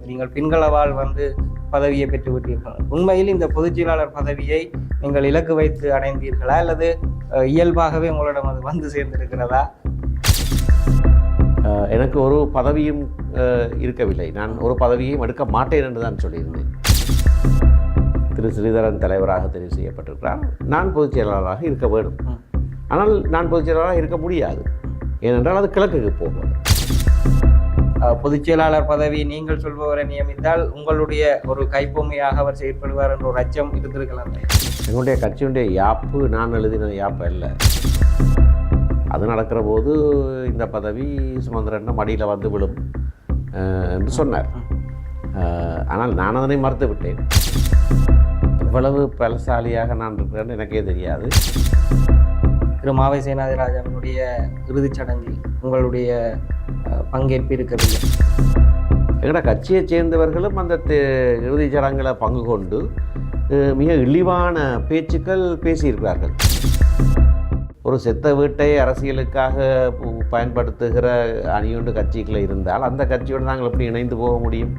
நீங்கள் பின்களவால் வந்து பதவியை பெற்று விட்டீர்கள். உண்மையில் இந்த பொதுச் செயலாளர் பதவியை நீங்கள் இலக்கு வைத்து அடைந்தீர்களா? அல்லது இயல்பாகவே உங்களிடம் அது வந்து சேர்ந்திருக்கிறதா? எனக்கு ஒரு பதவியும் இருக்கவில்லை. நான் ஒரு பதவியையும் எடுக்க மாட்டேன் என்று தான் சொல்லியிருந்தேன். திரு. ஸ்ரீதரன் தலைவராக தெரிவு செய்யப்பட்டிருக்கிறார். நான் பொதுச் செயலாளராக இருக்க வேண்டும். ஆனால் நான் பொதுச் செயலாளராக இருக்க முடியாது. ஏனென்றால் அது கிழக்குக்கு போகும். பொதுச் செயலாளர் பதவி நீங்கள் சொல்பவரை நியமித்தால் உங்களுடைய ஒரு கைப்பொம்மையாக அவர் செயற்படுவார் என்ற ஒரு அச்சம் இருந்திருக்கலாம். எங்களுடைய கட்சியுடைய யாப்பு நான் எழுதின யாப்பு அல்ல. அது நடக்கிற போது இந்த பதவி சுமந்திரன் மடியில் வந்து விழும் அஹ், என்று சொன்னார். ஆனால் நான் அதனை மறுத்து விட்டேன். எவ்வளவு பலசாலியாக நான் இருக்கிறேன்னு எனக்கே தெரியாது. திரு மாவை சேனாதிராஜனுடைய இறுதிச் சடங்கில் உங்களுடைய பங்கேற்பு இருக்கவில்லை எங்களோட கட்சியைச் சேர்ந்தவர்களும் அந்த தே- இறுதிச் சடங்கில் பங்கு கொண்டு மிக இழிவான பேச்சுக்கள் பேசியிருக்கிறார்கள். ஒரு செத்த வீட்டை அரசியலுக்காக பயன்படுத்துகிற அணியுண்டு கட்சிகள் இருந்தால் அந்த கட்சியோடு நாங்கள் எப்படி இணைந்து போக முடியும்?